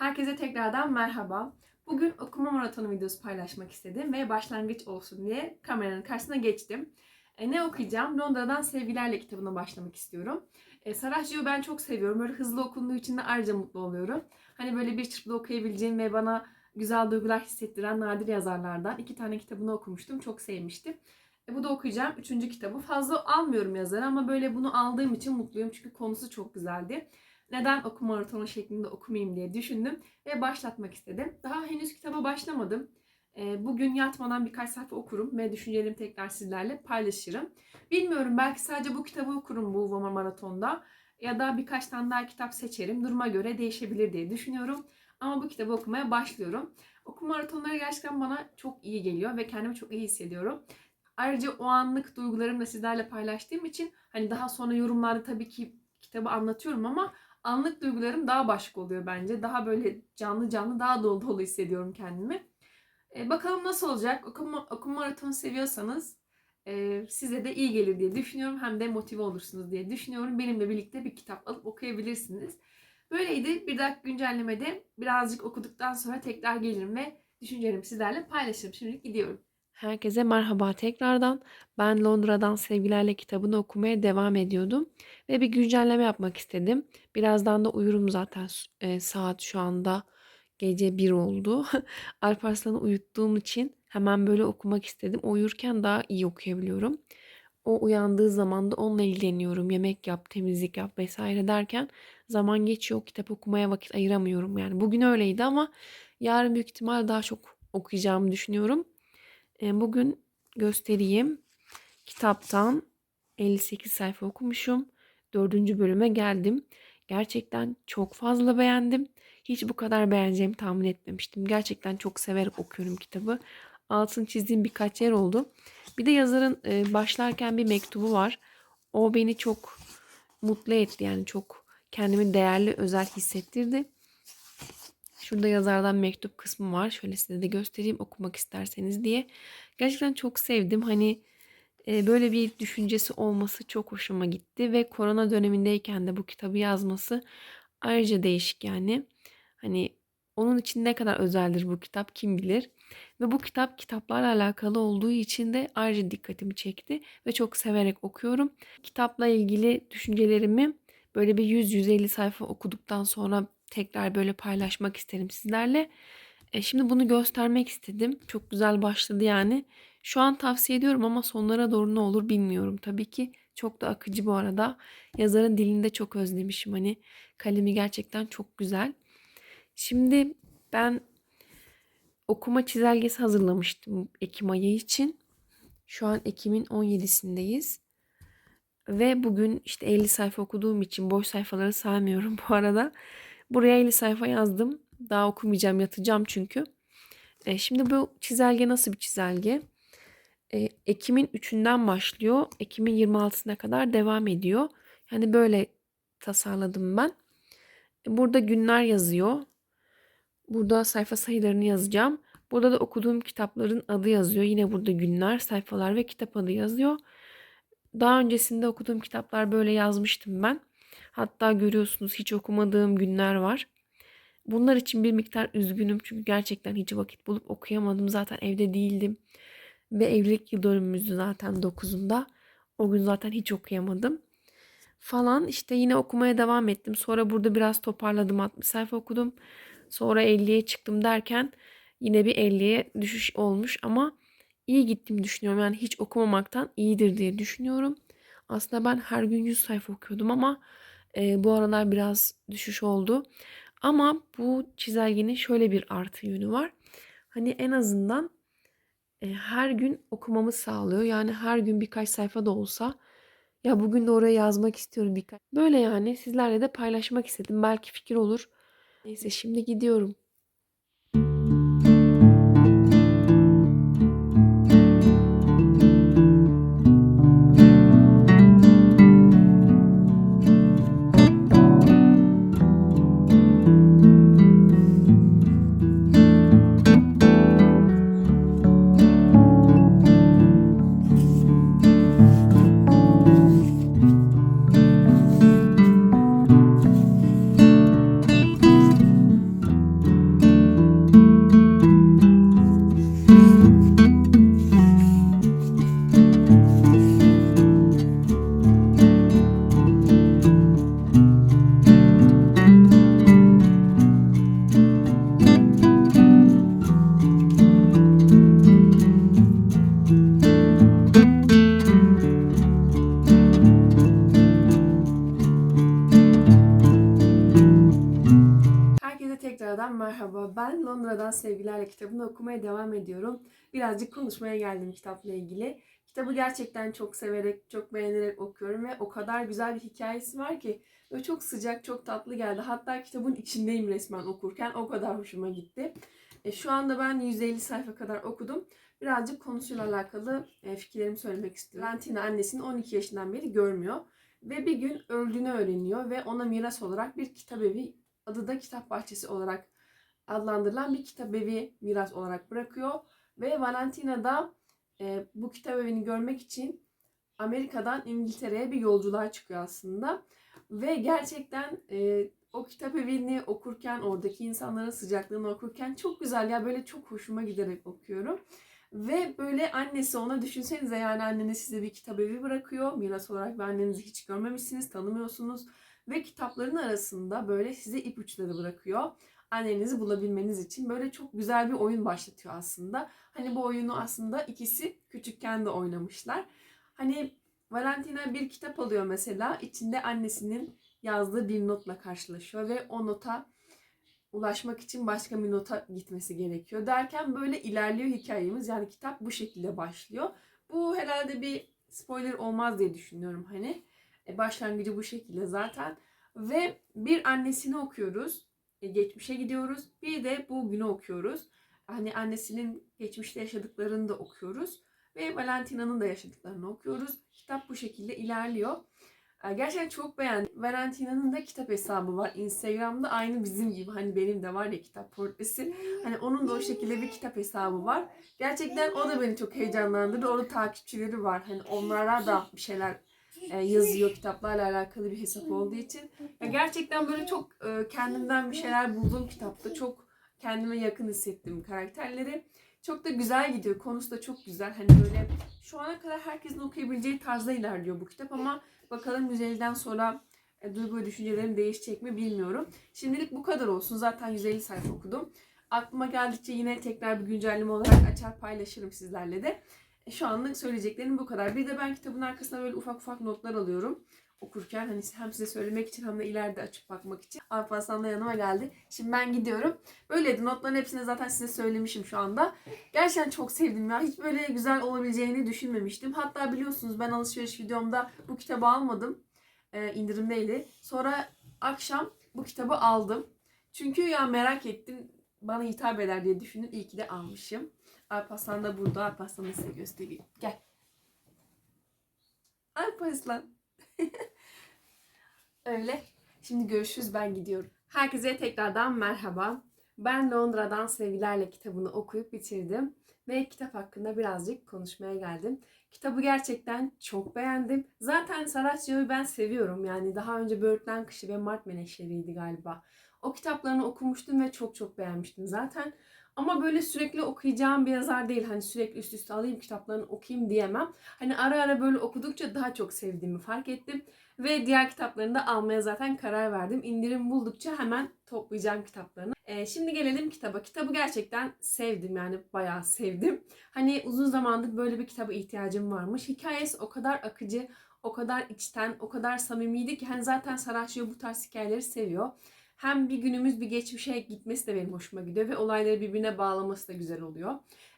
Herkese tekrardan merhaba. Bugün okuma maratonu videosu paylaşmak istedim ve başlangıç olsun diye kameranın karşısına geçtim. E, ne okuyacağım? Londra'dan Sevgilerle kitabına başlamak istiyorum. E, Sarajevo ben çok seviyorum. Böyle hızlı okunduğu için de ayrıca mutlu oluyorum. Hani böyle bir çırpıda okuyabileceğim ve bana güzel duygular hissettiren nadir yazarlardan. iki tane kitabını okumuştum. Çok sevmiştim. E, bu da okuyacağım. Üçüncü kitabı. Fazla almıyorum yazarı ama böyle bunu aldığım için mutluyum. Çünkü konusu çok güzeldi neden okuma maratonu şeklinde okumayayım diye düşündüm ve başlatmak istedim. Daha henüz kitaba başlamadım. Ee, bugün yatmadan birkaç sayfa okurum ve düşüncelerimi tekrar sizlerle paylaşırım. Bilmiyorum belki sadece bu kitabı okurum bu Voma Maraton'da ya da birkaç tane daha kitap seçerim. Duruma göre değişebilir diye düşünüyorum. Ama bu kitabı okumaya başlıyorum. Okuma maratonları gerçekten bana çok iyi geliyor ve kendimi çok iyi hissediyorum. Ayrıca o anlık duygularımı da sizlerle paylaştığım için hani daha sonra yorumlarda tabii ki kitabı anlatıyorum ama anlık duygularım daha başka oluyor bence. Daha böyle canlı canlı daha dolu dolu hissediyorum kendimi. E, bakalım nasıl olacak? Okuma, okuma maratonu seviyorsanız e, size de iyi gelir diye düşünüyorum. Hem de motive olursunuz diye düşünüyorum. Benimle birlikte bir kitap alıp okuyabilirsiniz. Böyleydi. Bir dakika güncellemede birazcık okuduktan sonra tekrar gelirim ve düşüncelerimi sizlerle paylaşırım. Şimdi gidiyorum. Herkese merhaba tekrardan. Ben Londra'dan Sevgilerle kitabını okumaya devam ediyordum ve bir güncelleme yapmak istedim. Birazdan da uyurum zaten. E, saat şu anda gece 1 oldu. Alparslan'ı uyuttuğum için hemen böyle okumak istedim. O uyurken daha iyi okuyabiliyorum. O uyandığı zaman da onunla ilgileniyorum. Yemek yap, temizlik yap vesaire derken zaman geçiyor. Kitap okumaya vakit ayıramıyorum. Yani bugün öyleydi ama yarın büyük ihtimal daha çok okuyacağımı düşünüyorum. E, bugün göstereyim. Kitaptan 58 sayfa okumuşum. Dördüncü bölüme geldim. Gerçekten çok fazla beğendim. Hiç bu kadar beğeneceğimi tahmin etmemiştim. Gerçekten çok severek okuyorum kitabı. Altın çizdiğim birkaç yer oldu. Bir de yazarın e, başlarken bir mektubu var. O beni çok mutlu etti. Yani çok kendimi değerli, özel hissettirdi. Şurada yazardan mektup kısmı var. Şöyle size de göstereyim okumak isterseniz diye. Gerçekten çok sevdim. Hani e, böyle bir düşüncesi olması çok hoşuma gitti ve korona dönemindeyken de bu kitabı yazması ayrıca değişik yani. Hani onun için ne kadar özeldir bu kitap kim bilir. Ve bu kitap kitaplarla alakalı olduğu için de ayrıca dikkatimi çekti ve çok severek okuyorum. Kitapla ilgili düşüncelerimi böyle bir 100-150 sayfa okuduktan sonra tekrar böyle paylaşmak isterim sizlerle. E, şimdi bunu göstermek istedim. Çok güzel başladı yani. Şu an tavsiye ediyorum ama sonlara doğru ne olur bilmiyorum. Tabii ki çok da akıcı bu arada. Yazarın dilini de çok özlemişim. Hani kalemi gerçekten çok güzel. Şimdi ben okuma çizelgesi hazırlamıştım Ekim ayı için. Şu an Ekim'in 17'sindeyiz. Ve bugün işte 50 sayfa okuduğum için boş sayfaları saymıyorum bu arada. Buraya 50 sayfa yazdım. Daha okumayacağım yatacağım çünkü. E, şimdi bu çizelge nasıl bir çizelge? E, Ekim'in 3'ünden başlıyor. Ekim'in 26'sına kadar devam ediyor. Yani böyle tasarladım ben. E, burada günler yazıyor. Burada sayfa sayılarını yazacağım. Burada da okuduğum kitapların adı yazıyor. Yine burada günler, sayfalar ve kitap adı yazıyor. Daha öncesinde okuduğum kitaplar böyle yazmıştım ben. Hatta görüyorsunuz hiç okumadığım günler var. Bunlar için bir miktar üzgünüm çünkü gerçekten hiç vakit bulup okuyamadım. Zaten evde değildim. Ve evlilik yıl dönümümüzdü zaten 9'unda. O gün zaten hiç okuyamadım. Falan işte yine okumaya devam ettim. Sonra burada biraz toparladım 60 sayfa okudum. Sonra 50'ye çıktım derken yine bir 50'ye düşüş olmuş ama iyi gittim düşünüyorum. Yani hiç okumamaktan iyidir diye düşünüyorum. Aslında ben her gün 100 sayfa okuyordum ama e, bu aralar biraz düşüş oldu. Ama bu çizelgenin şöyle bir artı yönü var. Hani en azından e, her gün okumamı sağlıyor. Yani her gün birkaç sayfa da olsa ya bugün de oraya yazmak istiyorum birkaç. Böyle yani sizlerle de paylaşmak istedim. Belki fikir olur. Neyse şimdi gidiyorum. Sevgilerle kitabını okumaya devam ediyorum. Birazcık konuşmaya geldim kitapla ilgili. Kitabı gerçekten çok severek, çok beğenerek okuyorum ve o kadar güzel bir hikayesi var ki böyle çok sıcak, çok tatlı geldi. Hatta kitabın içindeyim resmen okurken. O kadar hoşuma gitti. E, şu anda ben 150 sayfa kadar okudum. Birazcık konusuyla alakalı e, fikirlerimi söylemek istiyorum. Valentina annesini 12 yaşından beri görmüyor. Ve bir gün öldüğünü öğreniyor ve ona miras olarak bir kitap evi adı da kitap bahçesi olarak adlandırılan bir kitap evi miras olarak bırakıyor. Ve Valentina da e, bu kitap evini görmek için Amerika'dan İngiltere'ye bir yolculuğa çıkıyor aslında. Ve gerçekten e, o kitap evini okurken, oradaki insanların sıcaklığını okurken çok güzel ya böyle çok hoşuma giderek okuyorum. Ve böyle annesi ona düşünsenize yani anneniz size bir kitap evi bırakıyor. Miras olarak ve annenizi hiç görmemişsiniz, tanımıyorsunuz. Ve kitapların arasında böyle size ipuçları bırakıyor. Annenizi bulabilmeniz için böyle çok güzel bir oyun başlatıyor aslında. Hani bu oyunu aslında ikisi küçükken de oynamışlar. Hani Valentina bir kitap alıyor mesela. içinde annesinin yazdığı bir notla karşılaşıyor ve o nota ulaşmak için başka bir nota gitmesi gerekiyor. Derken böyle ilerliyor hikayemiz. Yani kitap bu şekilde başlıyor. Bu herhalde bir spoiler olmaz diye düşünüyorum hani. E, başlangıcı bu şekilde zaten. Ve bir annesini okuyoruz. E, geçmişe gidiyoruz. Bir de bu günü okuyoruz. Hani annesinin geçmişte yaşadıklarını da okuyoruz. Ve Valentina'nın da yaşadıklarını okuyoruz. Kitap bu şekilde ilerliyor. E, Gerçekten çok beğendim. Valentina'nın da kitap hesabı var. Instagram'da aynı bizim gibi. Hani benim de var ya kitap portresi. Hani onun da o şekilde bir kitap hesabı var. Gerçekten o da beni çok heyecanlandırdı. Orada takipçileri var. Hani onlara da bir şeyler yazıyor kitaplarla alakalı bir hesap olduğu için. Ya gerçekten böyle çok e, kendimden bir şeyler buldum kitapta. Çok kendime yakın hissettim karakterleri. Çok da güzel gidiyor. Konusu da çok güzel. Hani böyle şu ana kadar herkesin okuyabileceği tarzda ilerliyor bu kitap ama bakalım 150'den sonra e, duygu ve düşüncelerim değişecek mi bilmiyorum. Şimdilik bu kadar olsun. Zaten 150 sayfa okudum. Aklıma geldikçe yine tekrar bir güncelleme olarak açar paylaşırım sizlerle de. E, Şu anlık söyleyeceklerim bu kadar. Bir de ben kitabın arkasına böyle ufak ufak notlar alıyorum okurken hani hem size söylemek için hem de ileride açıp bakmak için. Alparslan da yanıma geldi. Şimdi ben gidiyorum. Böyleydi. Notların hepsini zaten size söylemişim şu anda. Gerçekten çok sevdim ya. Hiç böyle güzel olabileceğini düşünmemiştim. Hatta biliyorsunuz ben alışveriş videomda bu kitabı almadım. Ee, indirimdeydi. Sonra akşam bu kitabı aldım. Çünkü ya merak ettim. Bana hitap eder diye düşündüm. İyi ki de almışım. Alparslan da burada. Alparslan'ı size göstereyim. Gel. Alparslan. Öyle. Şimdi görüşürüz ben gidiyorum. Herkese tekrardan merhaba. Ben Londra'dan Sevgilerle kitabını okuyup bitirdim. Ve kitap hakkında birazcık konuşmaya geldim. Kitabı gerçekten çok beğendim. Zaten Saraçyo'yu ben seviyorum. Yani daha önce Böğürtlen Kışı ve Mart Menekşe'liydi galiba. O kitaplarını okumuştum ve çok çok beğenmiştim zaten. Ama böyle sürekli okuyacağım bir yazar değil. Hani sürekli üst üste alayım kitaplarını okuyayım diyemem. Hani ara ara böyle okudukça daha çok sevdiğimi fark ettim. Ve diğer kitaplarını da almaya zaten karar verdim. İndirim buldukça hemen toplayacağım kitaplarını. Ee, şimdi gelelim kitaba. Kitabı gerçekten sevdim yani bayağı sevdim. Hani uzun zamandır böyle bir kitaba ihtiyacım varmış. Hikayesi o kadar akıcı, o kadar içten, o kadar samimiydi ki hani zaten Saraçyo bu tarz hikayeleri seviyor. Hem bir günümüz bir geçmişe gitmesi de benim hoşuma gidiyor ve olayları birbirine bağlaması da güzel oluyor.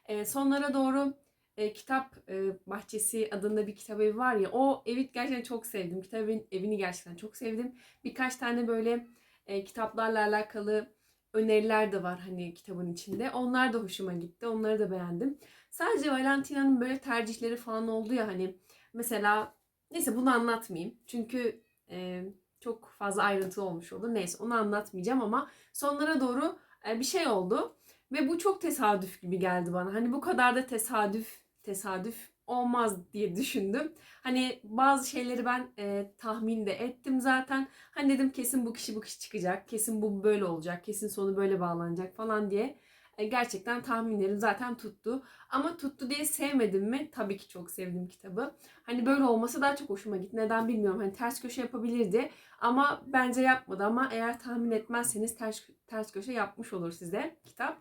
Ee, sonlara doğru e, kitap e, bahçesi adında bir kitap evi var ya o evi gerçekten çok sevdim. Kitap evin- evini gerçekten çok sevdim. Birkaç tane böyle e, kitaplarla alakalı öneriler de var hani kitabın içinde. Onlar da hoşuma gitti. Onları da beğendim. Sadece Valentina'nın böyle tercihleri falan oldu ya hani mesela neyse bunu anlatmayayım. Çünkü e, çok fazla ayrıntı olmuş olur. Neyse onu anlatmayacağım ama sonlara doğru e, bir şey oldu. Ve bu çok tesadüf gibi geldi bana. Hani bu kadar da tesadüf tesadüf olmaz diye düşündüm. Hani bazı şeyleri ben e, tahmin de ettim zaten. Hani dedim kesin bu kişi bu kişi çıkacak. Kesin bu böyle olacak. Kesin sonu böyle bağlanacak falan diye. E, gerçekten tahminlerim zaten tuttu. Ama tuttu diye sevmedim mi? Tabii ki çok sevdim kitabı. Hani böyle olmasa daha çok hoşuma gitti. Neden bilmiyorum. Hani ters köşe yapabilirdi. Ama bence yapmadı. Ama eğer tahmin etmezseniz ters, ters köşe yapmış olur size kitap.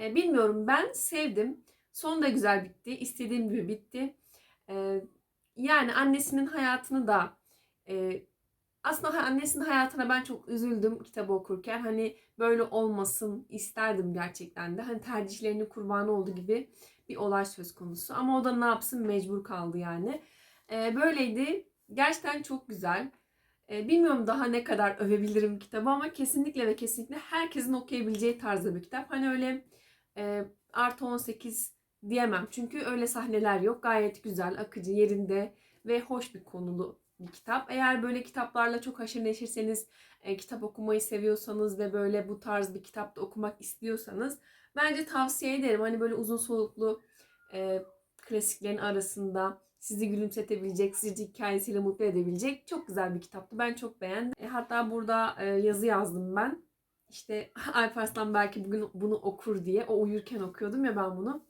E, bilmiyorum ben sevdim. Son da güzel bitti. İstediğim gibi bitti. E, yani annesinin hayatını da e, aslında annesinin hayatına ben çok üzüldüm kitabı okurken. Hani böyle olmasın isterdim gerçekten de. Hani tercihlerinin kurbanı oldu gibi bir olay söz konusu. Ama o da ne yapsın mecbur kaldı yani. Ee, böyleydi. Gerçekten çok güzel. Ee, bilmiyorum daha ne kadar övebilirim kitabı ama kesinlikle ve kesinlikle herkesin okuyabileceği tarzda bir kitap. Hani öyle e, artı 18 diyemem. Çünkü öyle sahneler yok. Gayet güzel, akıcı, yerinde ve hoş bir konulu bir kitap. Eğer böyle kitaplarla çok haşır neşirseniz, e, kitap okumayı seviyorsanız ve böyle bu tarz bir kitapta okumak istiyorsanız bence tavsiye ederim. Hani böyle uzun soluklu e, klasiklerin arasında sizi gülümsetebilecek, sizi hikayesiyle mutlu edebilecek çok güzel bir kitaptı. Ben çok beğendim. E, hatta burada e, yazı yazdım ben. İşte Alparslan belki bugün bunu okur diye. O uyurken okuyordum ya ben bunu.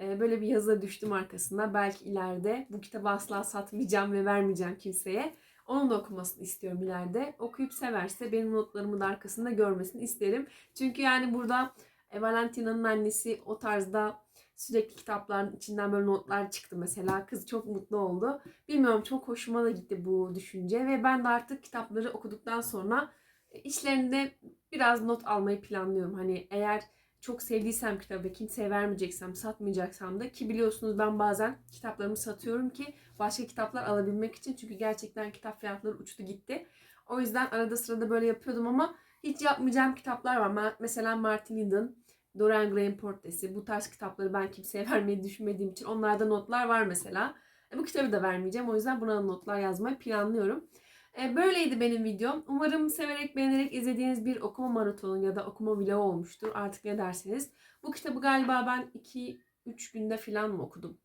E, böyle bir yazı düştüm arkasında. Belki ileride bu kitabı asla satmayacağım ve vermeyeceğim kimseye. Onun da okumasını istiyorum ileride. Okuyup severse benim notlarımı da arkasında görmesini isterim. Çünkü yani burada e, Valentina'nın annesi o tarzda sürekli kitapların içinden böyle notlar çıktı mesela. Kız çok mutlu oldu. Bilmiyorum çok hoşuma da gitti bu düşünce ve ben de artık kitapları okuduktan sonra e, içlerinde biraz not almayı planlıyorum. Hani eğer çok sevdiysem kitabı kimseye vermeyeceksem, satmayacaksam da ki biliyorsunuz ben bazen kitaplarımı satıyorum ki başka kitaplar alabilmek için. Çünkü gerçekten kitap fiyatları uçtu gitti. O yüzden arada sırada böyle yapıyordum ama hiç yapmayacağım kitaplar var. Mesela Martin Eden, Dorian Gray'in Portresi. Bu tarz kitapları ben kimseye vermeyi düşünmediğim için onlarda notlar var mesela. E, bu kitabı da vermeyeceğim. O yüzden buna notlar yazmayı planlıyorum. E, böyleydi benim videom. Umarım severek beğenerek izlediğiniz bir okuma maratonu ya da okuma vlogu olmuştur. Artık ne derseniz. Bu kitabı galiba ben 2-3 günde falan mı okudum?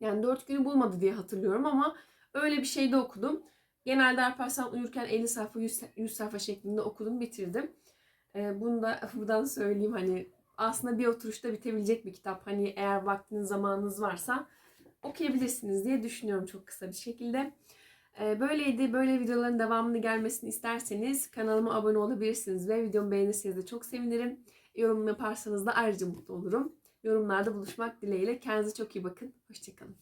Yani 4 günü bulmadı diye hatırlıyorum ama öyle bir şeyde okudum. Genelde Alparslan uyurken 50 sayfa 100, 100 sayfa şeklinde okudum bitirdim. E, bunu da buradan söyleyeyim hani aslında bir oturuşta bitebilecek bir kitap. Hani eğer vaktiniz zamanınız varsa okuyabilirsiniz diye düşünüyorum çok kısa bir şekilde. Ee, Böyleydi. Böyle videoların devamını gelmesini isterseniz kanalıma abone olabilirsiniz ve videomu beğenirseniz de çok sevinirim. Yorum yaparsanız da ayrıca mutlu olurum. Yorumlarda buluşmak dileğiyle. Kendinize çok iyi bakın. Hoşçakalın.